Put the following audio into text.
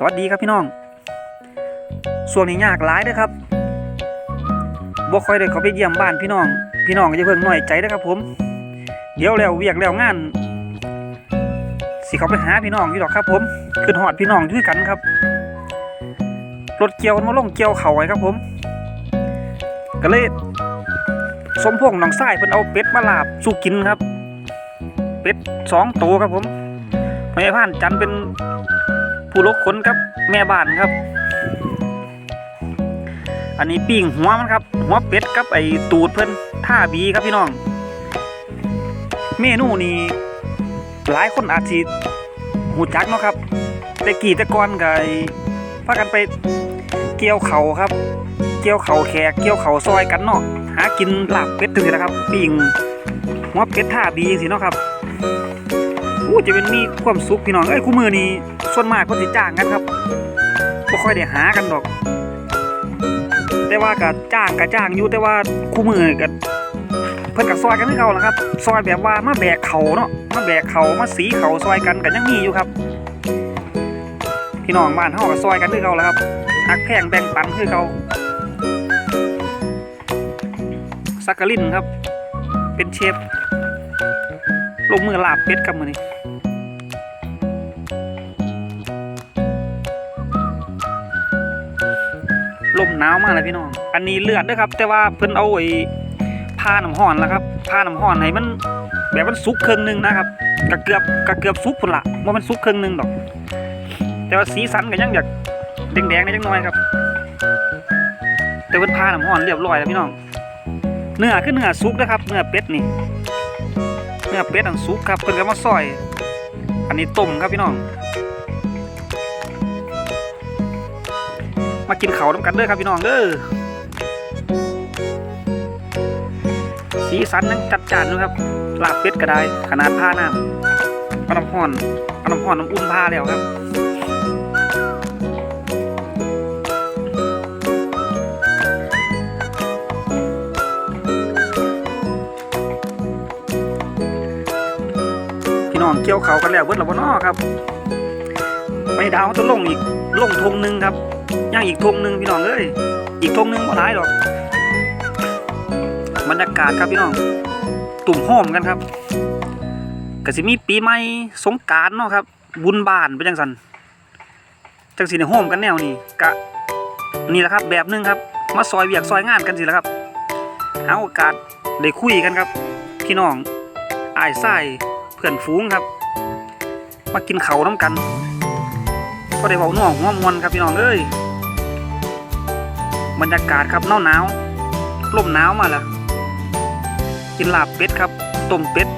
สวัสดีครับพี่น้องส่วนนี้ยากหลายเด้อครับบ่ค่อยได้เขาไปเยี่ยมบ้านพี่น้อง พี่น้องก็จะเพิ่งหน้อยใจเด้อครับผม เดี๋ยวแล้วเวียกแล้วงาน สิเขาไปหาพี่น้องอยู่ดอกครับ ผมขึ้นหอดพี่น้องด้วยกันครับรถเกี่ยวมาลงเกี่ยวเขาไว้ครับผม ก็เลยสมพงษ์น้องไส้เพิ่นเอาเป็ดมาลาบสู้กินครับ เป็ดสองตัวครับผมแม่ผ่านจันเป็น ผู้ลกขนครับแม่บ้านครับ อันนี้ปิ้งหัวมันครับ หัวเป็ดกับไอตูดเพิ่อนท่าบีครับพี่น้อง เมนูนี้หลายคนอาจสิหูจักเนาะครับแต่กี่ต่ก่อนกับพากันไปเกี่ยวเขาครับ เกี่ยวเขาแขกเกี่ยวเขาซอยกันเนาะหากินลาบเป็ดถึงสินะครับปิ้งหัวเป็ดท่าบีสิเนาะครับอู้จะเป็นมีความสุขพี่น้องเอ้ยคู่มือนี้ ส่วนมากคนสิจ้างกันครับบ่ค่อยได้หากันดอก แต่ว่าก็จ้างก็จ้างอยู่แต่ว่าคู่มือก็เพิ่นก็ซอยกันคือเก่าล่ะครับ ซอยแบบว่ามาแบกเขาเนาะมาแบกเขามาสีเขาซอยกันก็ยังมีอยู่ครับพี่น้องบ้านเฮาก็ซอยกันคือเก่าล่ะครับหักแพงแบ่งปันคือเก่าสักกะลินครับ เป็นเชฟลงมือลาบเป็ดครับมื้อนี้ หนาวมากเลยพี่น้อง อันนี้เลือดด้วยครับ แต่ว่าเพิ่นเอาไอ้ผ้าน้ำห้อนแล้วครับผ้าน้ำห้อนให้มันแบบมันสุกครึ่งหนึงนะครับกะเกือบกะเกือบสุกพุ่นละว่ามันสุกครึ่งหนึงดอก แต่ว่าสีสันก็ยังอยากแดงๆนิดจังน้อยครับ แต่เพิ่นผ้าน้ำห้อนเรียบร้อยแล้วพี่น้องเนื้อคือเนื้อสุกนะครับเนื้อเป็ดนี่เนื้อเป็ดอันสุกครับเพิ่นก็มาซอย อันนี้ต้มครับพี่น้อง มากินเขาวน้ำกันเด้อครับพี่น้องเด้อสีสันยังจัดจานอยู่ครับลาบเป็ดก็ได้ ขนาดผ้าน้ำเอาน้ำห้อนเอาน้ำห้อนน้ำอุ่นผ้าแล้วครับพี่น้องเกี่ยวเขากันแล้วเบิดแล้วบ่น้อครับ ไม่ดาวจะลงอีกลงทงหนึ่งครับย่างอีกทงหนึ่งพี่น้องเอ้ยอีกทงหนึ่งบ่หลายหรอกบรรยากาศครับพี่น้องตุ่มโฮมกันครับก็สิมีปีใหม่สงการเนาะครับ บุญบานเป็นจังสันจังสิในโฮมกันแนวนี้กะนี่แหละครับแบบหนึงครับ มาซอยเวียกซอยงานกันสิละครับหาโอกาสได้คุยกันครับ พี่น้องอ้ายไส้เพื่อนฝูงครับ มากินเขาน้ำกัน ก็ได้เบาหน่วงหัวมวนครับพี่น้องเอ้ยบรรยากาศครับหนาวหนาวลมหนาวมาละกินลาบเป็ดครับต้มเป็ด